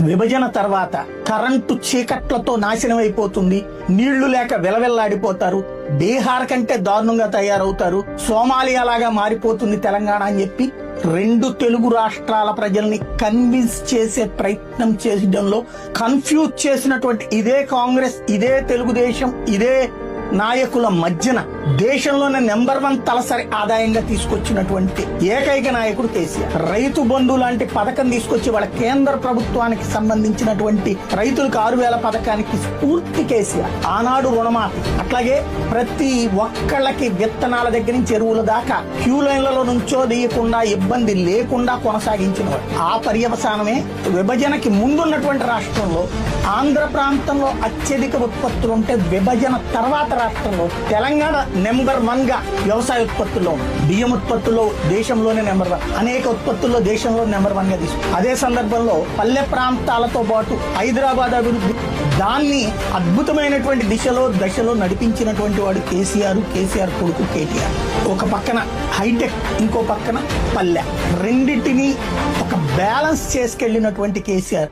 విభజన తర్వాత కరెంటు చీకట్లతో నాశనం అయిపోతుంది. నీళ్ళు లేక వెలవెల్లాడిపోతారు. బీహార్ కంటే దారుణంగా తయారవుతారు. సోమాలియా లాగా మారిపోతుంది తెలంగాణ అని చెప్పి రెండు తెలుగు రాష్ట్రాల ప్రజల్ని కన్విన్స్ చేసే ప్రయత్నం చేయడంలో కన్ఫ్యూజ్ చేసినటువంటి ఇదే కాంగ్రెస్ ఇదే తెలుగుదేశం ఇదే నాయకుల మధ్యన దేశంలోనే నెంబర్ వన్ తలసరి ఆదాయంగా తీసుకొచ్చినటువంటి ఏకైక నాయకుడు కేసీఆర్. రైతు బంధు లాంటి పథకం తీసుకొచ్చి వాళ్ళ కేంద్ర ప్రభుత్వానికి సంబంధించినటువంటి రైతులకు ఆరు వేల పథకానికి స్ఫూర్తి కేసీఆర్. ఆనాడు రుణమాఫీ. అట్లాగే ప్రతి ఒక్కళ్ళకి విత్తనాల దగ్గర నుంచి ఎరువుల దాకా క్యూ లైన్లలో నుంచో తీయకుండా ఇబ్బంది లేకుండా కొనసాగించిన ఆ పర్యవసానమే విభజనకి ముందున్నటువంటి రాష్ట్రంలో ఆంధ్ర ప్రాంతంలో అత్యధిక ఉత్పత్తులు ఉంటే విభజన తర్వాత రాష్ట్రంలో తెలంగాణ నెంబర్ వన్గా వ్యవసాయ ఉత్పత్తుల్లో బియ్యం ఉత్పత్తుల్లో దేశంలోనే నెంబర్ వన్. అనేక ఉత్పత్తుల్లో దేశంలో నెంబర్ వన్గా తీసుకుంది అదే సందర్భంలో పల్లె ప్రాంతాలతో పాటు హైదరాబాద్ అభివృద్ధి. దాన్ని అద్భుతమైనటువంటి దిశలో దశలో నడిపించినటువంటి వాడు కేసీఆర్ కేసీఆర్ కొడుకు కేటీఆర్. ఒక పక్కన హైటెక్ ఇంకో పక్కన పల్లె. రెండింటిని ఒక బ్యాలెన్స్ చేసుకెళ్ళినటువంటి కేసీఆర్.